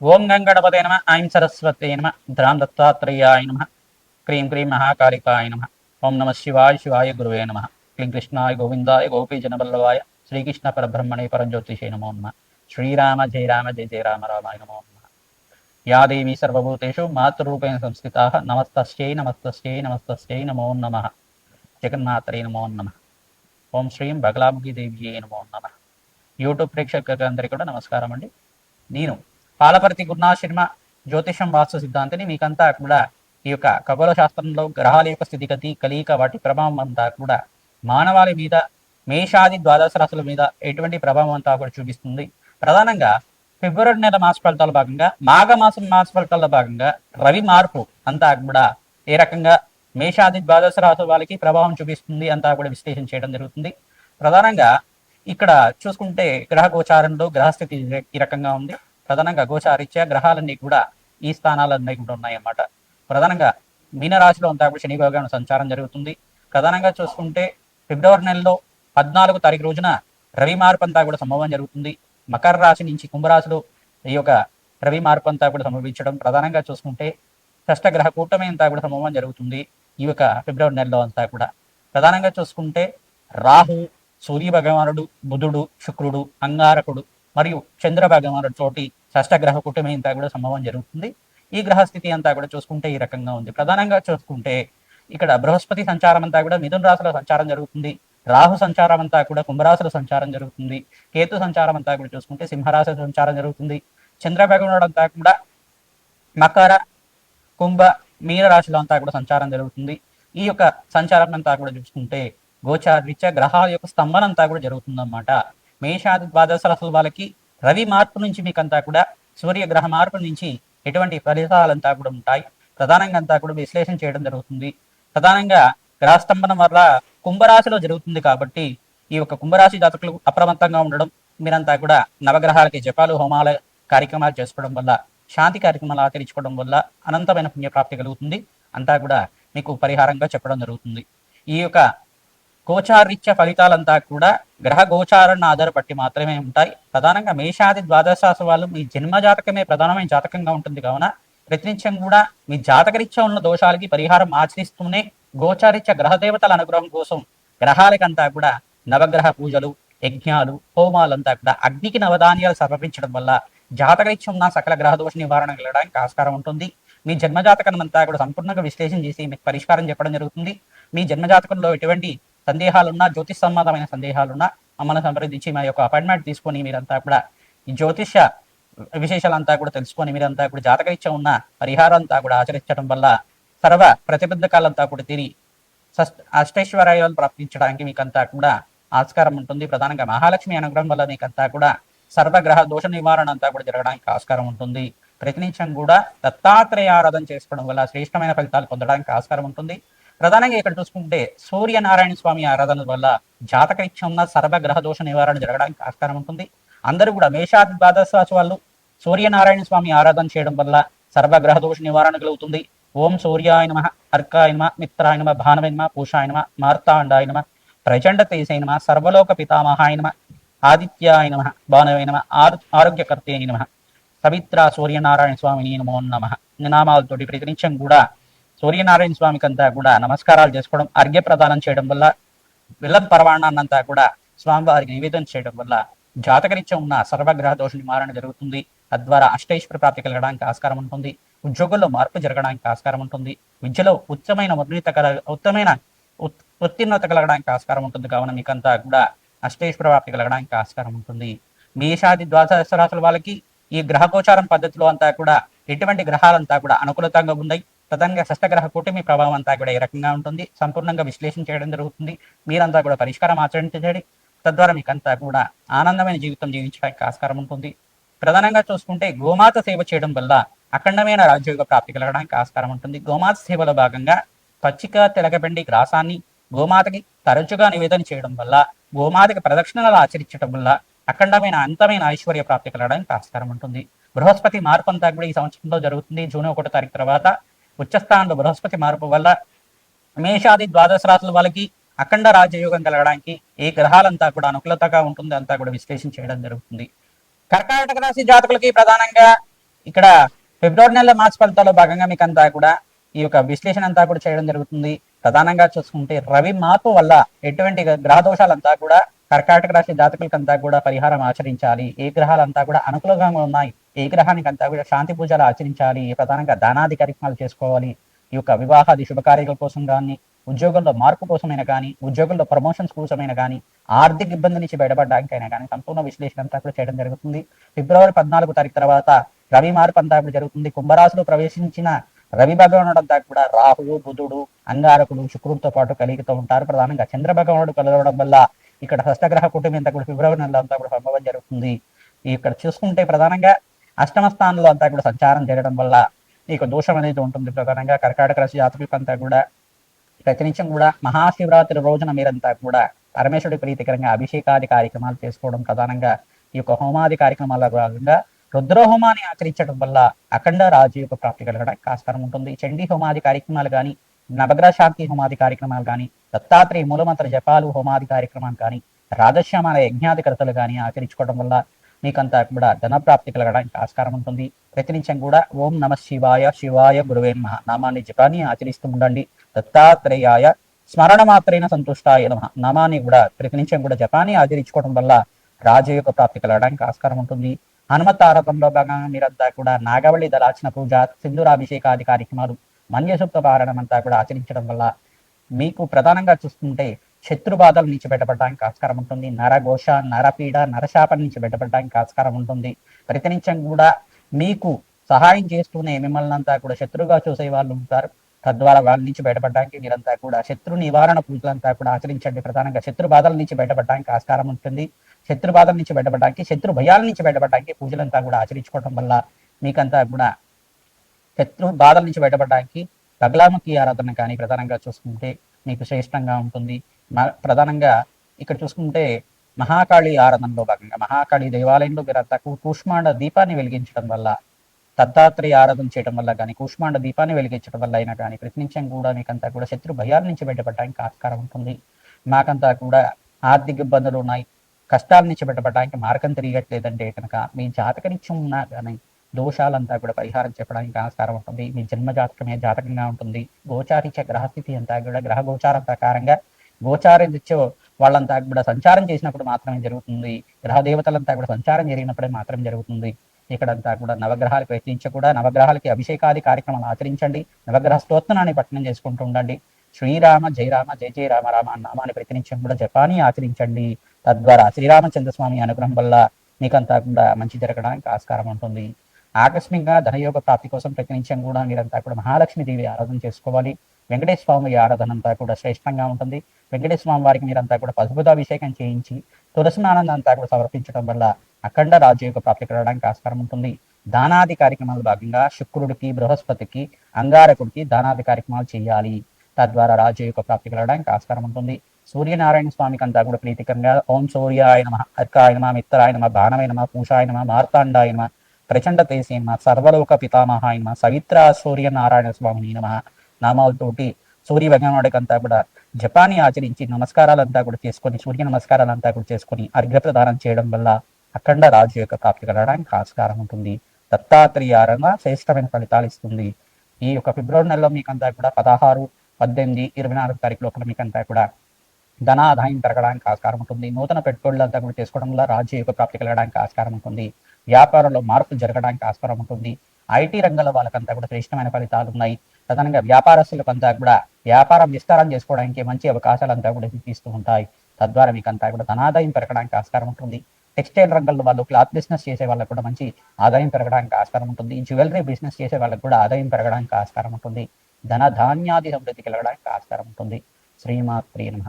ఓం గంగణపతే నమ ఐం సరస్వతే నమ ధ్రాం దత్తాత్రేయాయ నమ క్రీం క్రీం మహాకాళికాయ నమ ఓం నమ శివాయ శివాయ గురువే నమ క్లీం కృష్ణాయ గోవిందాయ గోపీజనవల్లభాయ శ్రీకృష్ణ పరబ్రహ్మణే పరంజ్యోతిషే నమో నమ శ్రీరామ జయ రామ జయ జయ రామ రామాయ నమో నమ. యా దేవీ సర్వభూతేషు మాతృరూపేణ సంస్కృత నమస్తస్యై నమస్తస్యై నమస్తస్యై నమో నమ. జగన్మాత్రే నమో నమ. ఓం శ్రీం బగలాముఖి దేవి నమో నమ. యూట్యూబ్ ప్రేక్షకులందరికీ కూడా నమస్కారం అండి నేను పాలపర్తి గురునాశర్మ జ్యోతిషం వాస్తు సిద్ధాంతిని మీకంతా కూడా ఈ యొక్క ఖగోళ శాస్త్రంలో గ్రహాల యొక్క స్థితిగతి కలియిక వాటి ప్రభావం అంతా కూడా మానవాళి మీద మేషాది ద్వాదశ రాశుల మీద ఎటువంటి ప్రభావం అంతా కూడా చూపిస్తుంది. ప్రధానంగా ఫిబ్రవరి నెల మాస ఫలితాల భాగంగా మాఘమాసం మాస ఫలితాల భాగంగా రవి మార్పు అంతా కూడా ఏ రకంగా మేషాది ద్వాదశ రాశుల వాళ్ళకి ప్రభావం చూపిస్తుంది అంతా కూడా విశ్లేషణ చేయడం జరుగుతుంది. ప్రధానంగా ఇక్కడ చూసుకుంటే గ్రహ గోచారంలో గ్రహస్థితి ఈ రకంగా ఉంది. ప్రధానంగా గోచారీత్యా గ్రహాలన్నీ కూడా ఈ స్థానాలన్నీ కూడా ఉన్నాయన్నమాట. ప్రధానంగా మీనరాశిలో అంతా కూడా శని భగవాన్ సంచారం జరుగుతుంది. ప్రధానంగా చూసుకుంటే ఫిబ్రవరి నెలలో పద్నాలుగు తారీఖు రోజున రవి మార్పు అంతా కూడా సంభవం జరుగుతుంది. మకర రాశి నుంచి కుంభరాశిలో ఈ యొక్క రవి మార్పు అంతా కూడా సంభవించడం ప్రధానంగా చూసుకుంటే షష్టగ్రహ కూటమి అంతా కూడా సంభవం జరుగుతుంది ఈ యొక్క ఫిబ్రవరి నెలలో అంతా కూడా. ప్రధానంగా చూసుకుంటే రాహు సూర్య భగవానుడు బుధుడు శుక్రుడు అంగారకుడు మరియు చంద్ర భగవానుడు తోటి షష్టగ్రహ కూటమి ఇంత కూడా సంభవం జరుగుతుంది. ఈ గ్రహ స్థితి అంతా కూడా చూసుకుంటే ఈ రకంగా ఉంది. ప్రధానంగా చూసుకుంటే ఇక్కడ బృహస్పతి సంచారం అంతా కూడా మిథున రాశిలో సంచారం జరుగుతుంది. రాహు సంచారం అంతా కూడా కుంభరాశిలో సంచారం జరుగుతుంది. కేతు సంచారం అంతా కూడా చూసుకుంటే సింహరాశి సంచారం జరుగుతుంది. చంద్ర అంతా కూడా మకర కుంభ మీన రాశిలో అంతా కూడా సంచారం జరుగుతుంది. ఈ యొక్క సంచారం అంతా కూడా చూసుకుంటే గోచారీత్యా గ్రహాల యొక్క స్తంభన అంతా కూడా జరుగుతుందన్నమాట. మేషాది ద్వాదశ రాశుల వాళ్ళకి రవి మార్పు నుంచి మీకంతా కూడా సూర్యగ్రహ మార్పు నుంచి ఎటువంటి ఫలితాలంతా కూడా ఉంటాయి. ప్రధానంగా అంతా కూడా విశ్లేషణ చేయడం జరుగుతుంది. ప్రధానంగా గ్రహస్తంభనం వల్ల కుంభరాశిలో జరుగుతుంది కాబట్టి ఈ యొక్క కుంభరాశి జాతకులు అప్రమత్తంగా ఉండడం మీరంతా కూడా నవగ్రహాలకి జపాలు హోమాల కార్యక్రమాలు చేసుకోవడం వల్ల శాంతి కార్యక్రమాలు ఆచరించుకోవడం వల్ల అనంతమైన పుణ్యప్రాప్తి కలుగుతుంది. అంతా కూడా మీకు పరిహారంగా చెప్పడం జరుగుతుంది. ఈ యొక్క గోచారీత్య ఫలితాలంతా కూడా గ్రహ గోచారాన్ని ఆధారపట్టి మాత్రమే ఉంటాయి. ప్రధానంగా మేషాది ద్వాదశ వాళ్ళు మీ జన్మ జాతకమే ప్రధానమైన జాతకంగా ఉంటుంది. కావున ప్రతినిత్యం కూడా మీ జాతకరీత్యా ఉన్న దోషాలకి పరిహారం ఆచరిస్తూనే గోచారీత్య గ్రహ దేవతల అనుగ్రహం కోసం గ్రహాలకంతా కూడా నవగ్రహ పూజలు యజ్ఞాలు హోమాలంతా కూడా అగ్నికి నవధాన్యాలు సమర్పించడం వల్ల జాతకరీత్యం ఉన్న సకల గ్రహదోష నివారణ కలగడానికి ఆస్కారం ఉంటుంది. మీ జన్మజాతకం అంతా కూడా సంపూర్ణంగా విశ్లేషణ చేసి మీకు పరిష్కారం చెప్పడం జరుగుతుంది. మీ జన్మజాతకంలో ఎటువంటి సందేహాలున్నా జ్యోతిష్ సంబంధమైన సందేహాలున్నా మమ్మల్ని సంప్రదించి మా యొక్క అపాయింట్మెంట్ తీసుకొని మీరంతా కూడా ఈ జ్యోతిష విశేషాలంతా కూడా తెలుసుకొని మీరంతా కూడా జాతకరీత్యా ఉన్న పరిహారం అంతా కూడా ఆచరించడం వల్ల సర్వ ప్రతిబద్ధకాలంతా కూడా తిరిగి అష్టైశ్వర్యాలు ప్రాప్తించడానికి మీకంతా కూడా ఆస్కారం ఉంటుంది. ప్రధానంగా మహాలక్ష్మి అనుగ్రహం వల్ల మీకంతా కూడా సర్వగ్రహ దోష నివారణ అంతా కూడా జరగడానికి ఆస్కారం ఉంటుంది. ప్రతినిత్యం కూడా దత్తాత్రేయ ఆరాధన చేసుకోవడం వల్ల శ్రేష్టమైన ఫలితాలు పొందడానికి ఆస్కారం ఉంటుంది. ప్రధానంగా ఇక్కడ చూసుకుంటే సూర్యనారాయణ స్వామి ఆరాధన వల్ల జాతకరీత్యం ఉన్న సర్వగ్రహ దోష నివారణ జరగడానికి ఆస్కారం ఉంటుంది. అందరూ కూడా మేషాది ద్వాదశ వాళ్ళు సూర్యనారాయణ స్వామి ఆరాధన చేయడం వల్ల సర్వగ్రహ దోష నివారణ కలుగుతుంది. ఓం సూర్యాయ నమ అర్కాయ నమ మిత్రాయ నమ భానవే నమ పూషాయ నమ మార్తాండాయ నమ ప్రచండ తేజాయ నమ సర్వలోక పితామహాయ నమ ఆదిత్యాయ నమ భానవే నమ ఆరు ఆరోగ్యకర్తే నమ పవిత్ర సూర్యనారాయణ స్వామిని నమో నమ నామాలతోటి ప్రతినిత్యం కూడా సూర్యనారాయణ స్వామికి అంతా కూడా నమస్కారాలు చేసుకోవడం అర్ఘ్య ప్రదానం చేయడం వల్ల విల్లం పర్వాణాన్నంతా కూడా స్వామివారికి నివేదన చేయడం వల్ల జాతకరీత్యా ఉన్న సర్వగ్రహ దోష నివారణ జరుగుతుంది. తద్వారా అష్టైశ్వర ప్రాప్తి కలగడానికి ఆస్కారం ఉంటుంది. ఉద్యోగంలో మార్పు జరగడానికి ఆస్కారం ఉంటుంది. విద్యలో ఉత్తమైన ఉన్నత కల ఉత్తమైన ఉత్- ఉత్తీర్ణత కలగడానికి ఆస్కారం ఉంటుంది. కావున మీకంతా కూడా అష్టేశ్వర ప్రాప్తి కలగడానికి ఆస్కారం ఉంటుంది. మేషాది ద్వాదశ రాసుల వాళ్ళకి ఈ గ్రహ గోచారం పద్ధతిలో అంతా కూడా ఎటువంటి గ్రహాలంతా కూడా అనుకూలతంగా ఉన్నాయి. ప్రధానంగా షష్టగ్రహ కూటమి ప్రభావం అంతా కూడా ఏ రకంగా ఉంటుంది? సంపూర్ణంగా విశ్లేషణ చేయడం జరుగుతుంది. మీరంతా కూడా పరిష్కారం ఆచరించండి. తద్వారా మీకంతా కూడా ఆనందమైన జీవితం జీవించడానికి ఆస్కారం ఉంటుంది. ప్రధానంగా చూసుకుంటే గోమాత సేవ చేయడం వల్ల అఖండమైన రాజ్యోగ ప్రాప్తి కలగడానికి ఆస్కారం ఉంటుంది. గోమాత సేవలో భాగంగా పచ్చిక తెలగబెండి గ్రాసాన్ని గోమాతకి తరచుగా నివేదన చేయడం వల్ల గోమాతకి ప్రదక్షిణలు ఆచరించడం వల్ల అఖండమైన అంతమైన ఐశ్వర్య ప్రాప్తి కలగడానికి ఆస్కారం ఉంటుంది. బృహస్పతి మార్పు అంతా కూడా ఈ సంవత్సరంలో జరుగుతుంది. జూన్ ఒకటో తారీఖు తర్వాత ఉచ్చస్థానంలో బృహస్పతి మార్పు వల్ల మేషాది ద్వాదశ రాశుల వాళ్ళకి అఖండ రాజయోగం కలగడానికి ఏ గ్రహాలంతా కూడా అనుకూలతగా ఉంటుంది అంతా కూడా విశ్లేషణ చేయడం జరుగుతుంది. కర్కాటక రాశి జాతకులకి ప్రధానంగా ఇక్కడ ఫిబ్రవరి నెల మార్చి ఫలితాల్లో భాగంగా మీకు అంతా కూడా ఈ యొక్క విశ్లేషణ అంతా కూడా చేయడం జరుగుతుంది. ప్రధానంగా చూసుకుంటే రవి మార్పు వల్ల ఎటువంటి గ్రహ దోషాలంతా కూడా కర్కాటక రాశి జాతకులకంతా కూడా పరిహారం ఆచరించాలి. ఏ గ్రహాలంతా కూడా అనుకూలంగా ఉన్నాయి. ఏ గ్రహానికి అంతా కూడా శాంతి పూజలు ఆచరించాలి. ప్రధానంగా దానాది కార్యక్రమాలు చేసుకోవాలి. ఈ యొక్క వివాహాది శుభకార్యాల కోసం కానీ ఉద్యోగంలో మార్పు కోసమైనా కానీ ఉద్యోగంలో ప్రమోషన్స్ కోసమైనా కానీ ఆర్థిక ఇబ్బంది నుంచి బయటపడడానికైనా కానీ సంపూర్ణ విశ్లేషణ అంతా కూడా చేయడం జరుగుతుంది. ఫిబ్రవరి పద్నాలుగు తారీఖు తర్వాత రవి మార్పు అంతా కూడా జరుగుతుంది. కుంభరాశిలో ప్రవేశించిన రవి భగవానుడు అంతా కూడా రాహువు బుధుడు అంగారకుడు శుక్రుడితో పాటు కలిగితూ ఉంటారు. ప్రధానంగా చంద్ర భగవానుడు కలవడం వల్ల ఇక్కడ హస్తగ్రహ కుటుంబం అంతా కూడా ఫిబ్రవరి నెలలో అంతా కూడా సంభవం జరుగుతుంది. ఇక్కడ చూసుకుంటే ప్రధానంగా అష్టమ స్థానంలో అంతా కూడా సంచారం జరగడం వల్ల నీకు దోషం అనేది ఉంటుంది. ప్రధానంగా కర్కాటక రాశి జాతకులకు అంతా కూడా ప్రతినిత్యం కూడా మహాశివరాత్రి రోజున మీరంతా కూడా పరమేశ్వరుడి ప్రీతికరంగా అభిషేకాది కార్యక్రమాలు చేసుకోవడం ప్రధానంగా ఈ యొక్క హోమాది కార్యక్రమాల భాగంగా రుద్రహోమాన్ని ఆచరించడం వల్ల అఖండ రాజు యొక్క ప్రాప్తి కలగడానికి ఆస్కారం ఉంటుంది. చండీ హోమాది కార్యక్రమాలు కానీ నవగ్రహ శాంతి హోమాది కార్యక్రమాలు కానీ దత్తాత్రేయ మూలమంత్ర జపాలు హోమాది కార్యక్రమాలు కానీ రాజశ్యామాల యజ్ఞాధికర్తలు కానీ ఆచరించుకోవడం వల్ల మీకంతా కూడా ధనప్రాప్తి కలగడానికి ఆస్కారం ఉంటుంది. ప్రతినిత్యం కూడా ఓం నమ శివాయ శివాయ గురువే నమ. నామాన్ని జపాన్ని ఆచరిస్తూ ఉండండి. దత్తాత్రేయాయ స్మరణ మాత్రైన సంతుష్టాయ నమ. నామాన్ని కూడా ప్రతినిత్యం కూడా జపాన్ని ఆచరించుకోవడం వల్ల రాజయోగ యొక్క ప్రాప్తి కలగడానికి ఆస్కారం ఉంటుంది. హనుమత్ ఆరోపంలో భాగంగా మీరంతా కూడా నాగవళి దళాచన పూజ సింధురాభిషేకాది కార్యక్రమాలు మన్యసూక్త పారాయణం అంతా కూడా ఆచరించడం వల్ల మీకు ప్రధానంగా చూస్తుంటే శత్రు బాధల నుంచి బయటపడడానికి ఆస్కారం ఉంటుంది. నరఘోష నరపీడ నరశాపం నుంచి బయటపడడానికి ఆస్కారం ఉంటుంది. ప్రతినిత్యం కూడా మీకు సహాయం చేస్తూనే మిమ్మల్ని అంతా కూడా శత్రువుగా చూసే వాళ్ళు ఉంటారు. తద్వారా వాళ్ళ నుంచి బయటపడడానికి మీరంతా కూడా శత్రు నివారణ పూజలంతా కూడా ఆచరించండి. ప్రధానంగా శత్రు బాధల నుంచి బయటపడడానికి ఆస్కారం ఉంటుంది. శత్రు బాధల నుంచి బయటపడడానికి శత్రు భయాల నుంచి బయటపడడానికి పూజలంతా కూడా ఆచరించుకోవడం వల్ల మీకంతా కూడా శత్రు బాధల నుంచి బయటపడడానికి తబలాముఖి ఆరాధన కానీ ప్రధానంగా చూసుకుంటే మీకు శ్రేష్టంగా ఉంటుంది. ప్రధానంగా ఇక్కడ చూసుకుంటే మహాకాళి ఆరాధనలో భాగంగా మహాకాళి దేవాలయంలో మీరంతా కూష్మాండ దీపాన్ని వెలిగించడం వల్ల దత్తాత్రేయ ఆరాధన చేయడం వల్ల కానీ కూష్మాండ దీపాన్ని వెలిగించడం వల్ల అయినా కానీ ప్రతినిత్యం కూడా మీకంతా కూడా శత్రు భయాల నుంచి బయటపడడానికి ఆస్కారం ఉంటుంది. మాకంతా కూడా ఆర్థిక ఇబ్బందులు ఉన్నాయి. కష్టాల నుంచి బయటపడడానికి మార్గం తిరిగట్లేదంటే కనుక మీ జాతకనిత్యం ఉన్నా కానీ దోషాలంతా కూడా పరిహారం చెప్పడానికి ఆస్కారం ఉంటుంది. మీ జన్మ జాతకమే జాతకంగా ఉంటుంది. గోచారిచ్చే గ్రహస్థితి అంతా కూడా గ్రహ గోచారం ప్రకారంగా గోచారం ఇచ్చే వాళ్ళంతా కూడా సంచారం చేసినప్పుడు మాత్రమే జరుగుతుంది. గ్రహ దేవతలంతా కూడా సంచారం జరిగినప్పుడే మాత్రం జరుగుతుంది. ఇక్కడంతా కూడా నవగ్రహాలు ప్రయత్నించి కూడా నవగ్రహాలకి అభిషేకాది కార్యక్రమాలు ఆచరించండి. నవగ్రహ స్తోత్రాన్ని పట్టణం చేసుకుంటూ ఉండండి. శ్రీరామ జయరామ జయ జయ రామ రామ నామాన్ని ప్రతినిత్యం కూడా జపాన్ని ఆచరించండి. తద్వారా శ్రీరామచంద్ర స్వామి అనుగ్రహం వల్ల మీకంతా కూడా మంచి జరగడానికి ఆస్కారం ఉంటుంది. ఆకస్మికంగా ధనయోగ ప్రాప్తి కోసం ప్రతినిత్యం కూడా మీరంతా కూడా మహాలక్ష్మీదేవి ఆరాధన చేసుకోవాలి. వెంకటేశ్వర స్వామి ఆరాధన అంతా కూడా శ్రేష్టంగా ఉంటుంది. వెంకటేశ్వర స్వామి వారికి మీరంతా కూడా పసుపుదాభిషేకం చేయించి తులసి అంతా కూడా సమర్పించడం వల్ల అఖండ రాజ్య యొక్క ప్రాప్తి కలగడానికి ఆస్కారం ఉంటుంది. దానాది కార్యక్రమాల భాగంగా శుక్రుడికి బృహస్పతికి అంగారకుడికి దానాది కార్యక్రమాలు చేయాలి. తద్వారా రాజ్య యొక్క ప్రాప్తి కలగడానికి ఆస్కారం ఉంటుంది. సూర్యనారాయణ స్వామికి అంతా కూడా ప్రీతికరంగా ఓం సూర్యాయ నమ అర్కాయ నమ మిత్రాయ పూషాయనమా బాణవయ నమ నమ ప్రచండ సర్వలోక పితామహాయ నమ సవిత్ర సూర్యనారాయణ స్వామిని నమ. నామాలతోటి సూర్య భగవానుడికంతా కూడా జపాన్ని ఆచరించి నమస్కారాలంతా కూడా చేసుకొని సూర్య నమస్కారాలంతా కూడా చేసుకొని అర్ఘ్య ప్రదానం చేయడం వల్ల అఖండ రాజు యొక్క ప్రాప్తి కలగడానికి ఆస్కారం ఉంటుంది. దత్తాత్రేయారంగా శ్రేష్టమైన ఫలితాలు ఇస్తుంది. ఈ యొక్క ఫిబ్రవరి నెలలో మీకంతా కూడా పదహారు పద్దెనిమిది ఇరవై నాలుగు తారీఖు లోపల మీకంతా కూడా ధనాదాయం పెరగడానికి ఆస్కారం ఉంటుంది. నూతన పెట్టుబడులంతా కూడా చేసుకోవడం వల్ల రాజ్య యొక్క ప్రాప్తి కలగడానికి ఆస్కారం ఉంటుంది. వ్యాపారంలో మార్పులు జరగడానికి ఆస్కారం ఉంటుంది. ఐటీ రంగంలో వాళ్ళకంతా కూడా శ్రేష్టమైన ఫలితాలు ఉన్నాయి. ప్రధానంగా వ్యాపారస్తులకు అంతా కూడా వ్యాపారం విస్తారం చేసుకోవడానికి మంచి అవకాశాలు అంతా కూడా చూపిస్తూ ఉంటాయి. తద్వారా మీకు అంతా కూడా ధనాదాయం పెరగడానికి ఆస్కారం ఉంటుంది. టెక్స్టైల్ రంగంలో వాళ్ళు క్లాత్ బిజినెస్ చేసే వాళ్ళకు కూడా మంచి ఆదాయం పెరగడానికి ఆస్కారం ఉంటుంది. జ్యువెలరీ బిజినెస్ చేసే వాళ్ళకు కూడా ఆదాయం పెరగడానికి ఆస్కారం ఉంటుంది. ధన ధాన్యాది సమృద్ధి కలగడానికి ఆస్కారం ఉంటుంది. శ్రీమాత్రి నమ.